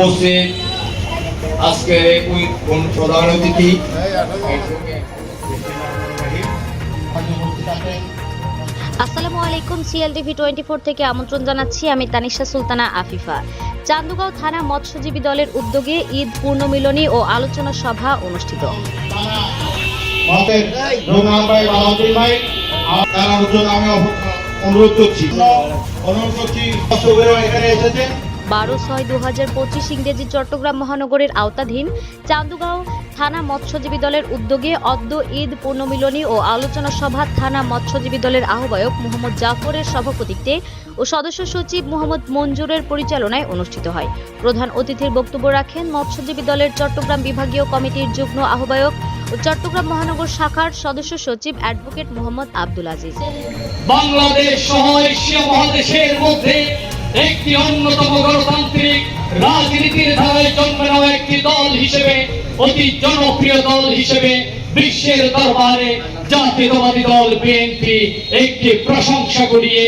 উপস্থিত কোন প্রধান অতিথি? আসসালামু আলাইকুম সিএলটিভি টোয়েন্টি ফোর থেকে আমন্ত্রণ জানাচ্ছি আমি তানিশা সুলতানা আফিফা। চান্দুগাঁও থানা মৎস্যজীবী দলের উদ্যোগে ঈদ পূর্ণমিলনী ও আলোচনা সভা অনুষ্ঠিত। অনুরোধ করছি। অনুরোধ করছি এখানে এসেছেন। বারো ছয় দু হাজার পঁচিশ ইংরেজি চট্টগ্রাম মহানগরের আওতাধীন চান্দুগাঁও থানা মৎস্যজীবী দলের উদ্যোগে অদ্য ঈদ পূর্ণমিলনী ও আলোচনা সভা থানা মৎস্যজীবী দলের আহ্বায়ক মোহাম্মদ জাফরের সভাপতিত্বে ও সদস্য সচিব মোহাম্মদ মঞ্জুরের পরিচালনায় অনুষ্ঠিত হয়। প্রধান অতিথির বক্তব্য রাখেন মৎস্যজীবী দলের চট্টগ্রাম বিভাগীয় কমিটির যুগ্ম আহ্বায়ক ও চট্টগ্রাম মহানগর শাখার সদস্য সচিব অ্যাডভোকেট মোহাম্মদ আব্দুল আজিজ। বাংলাদেশ সহ এশিয়া মহাদেশের মধ্যে একটি অন্যতম গণতান্ত্রিক রাজনীতির ধারায় জন্ম নেওয়া একটি দল হিসেবে, অতি জনপ্রিয় দল হিসেবে বিশ্বের দরবারে জাতীয়তাবাদী দল বিএনপি একটি প্রশংসা কুড়িয়ে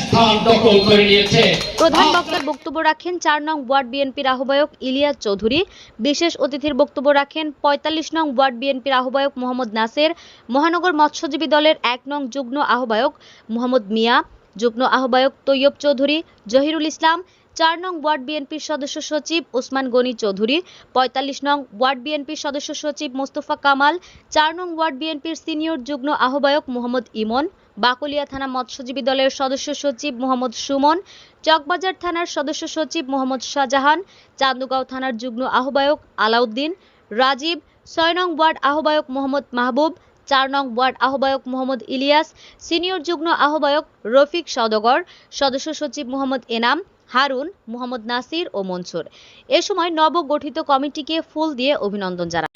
স্থান দখল করে নিয়েছে। প্রধান বক্তার বক্তব্য রাখেন চার নং ওয়ার্ড বিএনপির আহ্বায়ক ইলিয়াস চৌধুরী। বিশেষ অতিথির বক্তব্য রাখেন পঁয়তাল্লিশ নং ওয়ার্ড বিএনপির আহ্বায়ক মোহাম্মদ নাসের। মহানগর মৎস্যজীবী দলের এক নং যুগ্ম আহ্বায়ক মোহাম্মদ মিয়া। যুগ্ম আহ্বায়ক তৈয়ব চৌধুরী, জহিরুল ইসলাম, চার নং ওয়ার্ড বিএনপির সদস্য সচিব ওসমান গনি চৌধুরী, পঁয়তাল্লিশ নং ওয়ার্ড বিএনপির সদস্য সচিব মোস্তফা কামাল, চার নং ওয়ার্ড বিএনপির সিনিয়র যুগ্ম আহ্বায়ক মোহাম্মদ ইমন, বাকলিয়া থানা মৎস্যজীবী দলের সদস্য সচিব মোহাম্মদ সুমন, চকবাজার থানার সদস্য সচিব মোহাম্মদ শাহজাহান, চান্দুগাঁও থানার যুগ্ম আহ্বায়ক আলাউদ্দিন, রাজীব, ছয় নং ওয়ার্ড আহ্বায়ক মোহাম্মদ মাহবুব চার নং ওয়ার্ড আহ্বায়ক মোহাম্মদ ইলিয়াস, সিনিয়র যুগ্ম আহ্বায়ক রফিক সওদাগর সদস্য সচিব মোহাম্মদ এনাম, হারুন, মোহাম্মদ নাসির ও মনসুর। এ সময় নবগঠিত কমিটিকে ফুল দিয়ে অভিনন্দন জানান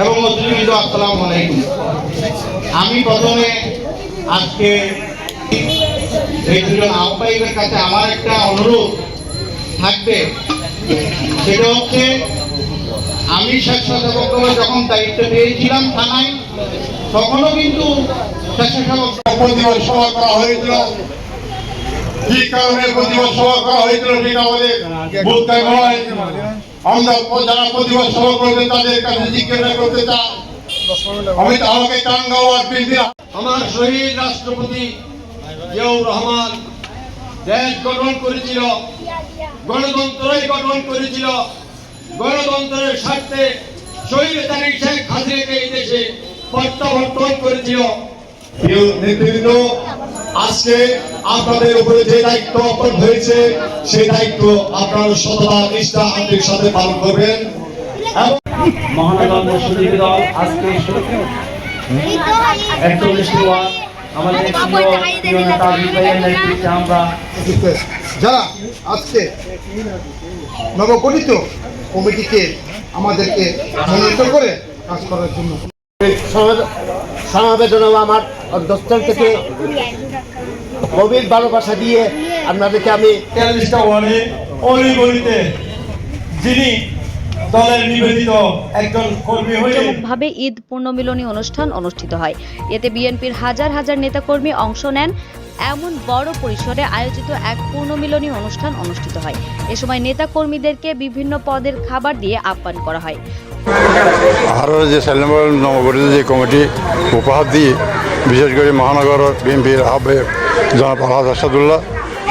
এবং মুসলিম আসসালামু আলাইকুম। আমি প্রথমে আজকে এই দুজন আহ্বায়কের কাছে আমার একটা অনুরোধ থাকবে। সেটা হচ্ছে, আমি স্বেচ্ছাসেবক দলে যখন দায়িত্ব পেয়েছিলাম থানায়, তখনও কিন্তু স্বেচ্ছাসেবক প্রতিবাদ সভা করা হয়েছিল। কি কারণে প্রতিবাদ সভা করা হয়েছিল সেটা আমাদের নয় আমরা যারা প্রতিবাদ সভা করবে তাদের কাছে জিজ্ঞাসা করতে চান আমি আমাকে আমার শহীদ রাষ্ট্রপতি জিয়াউর রহমান দেশ গঠন করেছিল গণতন্ত্রই গঠন করেছিল। গণতন্ত্রের স্বার্থে শহীদ তারিখ শেখ হাসিনাকে এই দেশে প্রত্যাবর্তন করেছিল। নেতৃবৃন্দ আজকে আপনাদের উপরে যে দায়িত্ব অর্পণ হয়েছে সেই দায়িত্ব আপনারা সততা নিষ্ঠা আন্তরিক সাথে পালন করবেন। মহানগর দল আজকে একচল্লিশটি ওয়ার্ড। আমাদের প্রিয় প্রিয় নেতা বিজয়ের নেতৃত্বে আমরা যারা আজকে নবগঠিত কমিটিকে আমাদেরকে মনোনীত করে কাজ করার জন্য। সমবেদনা আমার অধ্যস্থান থেকে গভীর ভালোবাসা দিয়ে আপনাদেরকে আমি তেতাল্লিশটা ওয়ার্ডে অলিগলিতে যিনি দলের নিবেদিত একজন কর্মী হয়ে ভাবে ঈদ পূর্ণমিলনী অনুষ্ঠান অনুষ্ঠিত হয়। এতে বিএনপির হাজার হাজার নেতাকর্মী অংশ নেন। এমন বড় পরিসরে আয়োজিত এক পূর্ণমিলনী অনুষ্ঠান অনুষ্ঠিত হয়। এ সময় নেতাকর্মীদেরকে বিভিন্ন পদের খাবার দিয়ে আহ্বান করা হয়। আরও যে সেলেম্বর নবগঠিত যে কমিটি উপহার দিয়ে বিশেষ করে মহানগর বিএনপির আহ্বায়ক জনাব আলহাজ আসাদুল্লাহ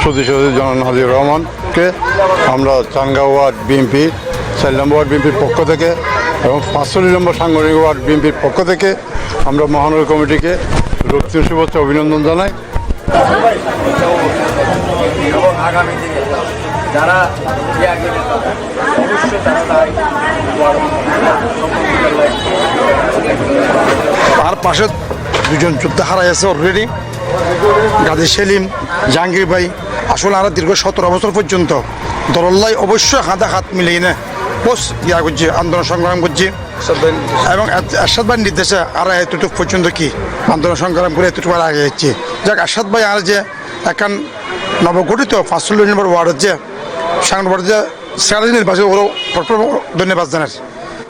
সদস্য জনাব নাজির রহমানকে আমরা চানগাঁও ওয়ার্ড বিএনপি চার নম্বর ওয়ার্ড বিএনপির পক্ষ থেকে এবং পাঁচচল্লিশ নম্বর সাংগঠনিক ওয়ার্ড বিএনপির পক্ষ থেকে আমরা মহানগর কমিটিকে রক্তিম শুভেচ্ছা, অভিনন্দন জানাই। যারা অবশ্যই তারা তার পাশে দুজন যোদ্ধা হারাই আছে অলরেডি গাজী সেলিম জাহাঙ্গীর ভাই আসলে আমরা দীর্ঘ সতেরো বছর পর্যন্ত দলল্লাই অবশ্যই হাতে হাত মিলিয়ে নে। পোস ইয়া করছে আন্দোলন সংগ্রাম করছে। এবং আশাদ ভাইয়ের নির্দেশে আর এতটুকু পর্যন্ত কি আন্দোলন সংগ্রাম করে এতটুকু আর আগে যাচ্ছি। যাক আশাদ ভাই আর যে এখন নবগঠিত পাঁচচল্লিশ নম্বর ওয়ার্ড হচ্ছে সাংবাদ যে সেক্রেটারি নির্বাচন ওরও ধন্যবাদ জানাই